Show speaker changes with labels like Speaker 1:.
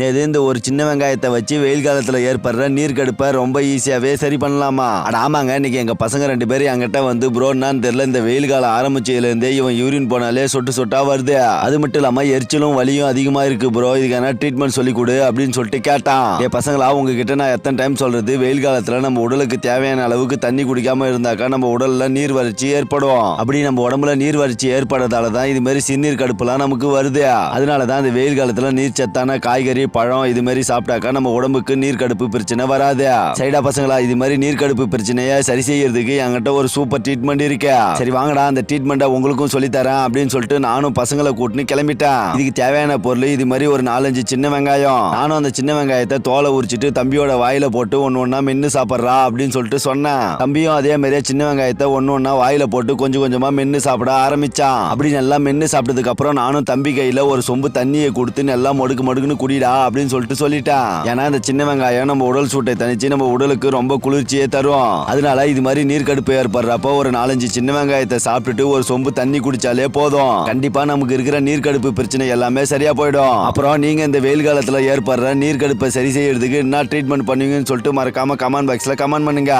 Speaker 1: நேது இந்த ஒரு சின்ன வெங்காயத்தை வச்சு வெயில் காலத்தில் ஏற்படுற நீர் கடுப்பை ரொம்ப ஈஸியாகவே சரி பண்ணலாமா? அட ஆமாங்க இன்னைக்கு எங்கள் பசங்க ரெண்டு பேரும் என்கிட்ட வந்து ப்ரோ என்னன்னு இந்த வெயில் காலம் ஆரம்பிச்சதுலேருந்தே இவன் யூரின் போனாலே சொட்டு சொட்டாக வருது. அது மட்டும் இல்லாமல் எரிச்சலும் வலியும் அதிகமாக இருக்குது ப்ரோ இதுக்கான ட்ரீட்மெண்ட் சொல்லி கொடு அப்படின்னு சொல்லிட்டு கேட்டான். என் பசங்களா உங்ககிட்ட நான் எத்தனை டைம் சொல்கிறது வெயில் காலத்தில் நம்ம உடலுக்கு தேவையான அளவுக்கு தண்ணி குடிக்காமல் இருந்தாக்கா நம்ம உடலில் நீர் வறட்சி ஏற்படும். அப்படி நம்ம உடம்புல நீர் வறட்சி ஏற்படுறதால தான் இது மாதிரி சிறுநீர் கடுப்புலாம் நமக்கு வருது. அதனால தான் இந்த வெயில் காலத்தில் நீர் சத்தான காய்கறி பழம் இது மாதிரி சாப்பிட்டாக்கா நம்ம உடம்புக்கு நீர் கடுப்பு பிரச்சனை வராது. சரிடா பசங்களா இது மாதிரி நீர் கடுப்பு பிரச்சனையை சரி செய்யறதுக்கு என்கிட்ட ஒரு சூப்பர் ட்ரீட்மெண்ட் இருக்கு. சரி வாங்கடா அந்த ட்ரீட்மெண்ட்டை உங்களுக்கும் சொல்லி தரேன் அப்படின்னு சொல்லிட்டு நானும் பசங்களை கூட்டின்னு கிளம்பிட்டேன். இதுக்கு தேவையான பொருள் இது மாதிரி ஒரு நாலஞ்சு சின்ன வெங்காயம். நானும் அந்த சின்ன வெங்காயத்தை தோலை உரிச்சிட்டு தம்பியோட வாயில போட்டு ஒன்னு ஒன்னா மென்னு சாப்பிட்றா அப்படின்னு சொல்லிட்டு சொன்னேன். தம்பியும் அதே மாதிரியே சின்ன வெங்காயத்தை ஒன்னு ஒன்னா வாயில போட்டு கொஞ்சம் கொஞ்சமா மென்னு சாப்பிட ஆரம்பிச்சான். அப்படி நல்லா மென்னு சாப்பிட்டதுக்கு அப்புறம் நானும் தம்பி கையில ஒரு சொம்பு தண்ணியை கொடுத்து நல்லா மடுக்கு மடுக்குன்னு குடிடா அப்படின்னு சொல்லிட்டு சொல்லிட்டான். ஏன்னா இந்த சின்ன வெங்காயம் நம்ம உடல் சூட்டை தனிச்சு நம்ம உடலுக்கு ரொம்ப குளிர்ச்சியே தரும். அதனால இது மாதிரி நீர்க்கடுப்பு ஏற்படுறப்போ ஒரு நாலஞ்சு சின்ன வெங்காயத்தை சாப்பிட்டுட்டு ஒரு சொம்பு தண்ணி குடிச்சாலே போதும். கண்டிப்பா நமக்கு இருக்கிற நீர் கடுப்பு பிரச்சனை எல்லாமே சரியா போயிடும். அப்புறம் நீங்க இந்த வெயில் காலத்துல ஏற்படுற நீர் கடுப்பை சரி செய்யறதுக்கு என்ன ட்ரீட்மெண்ட் பண்ணுவீங்கன்னு சொல்லிட்டு மறக்காம கமெண்ட் பாக்ஸ்ல கமெண்ட் பண்ணுங்க.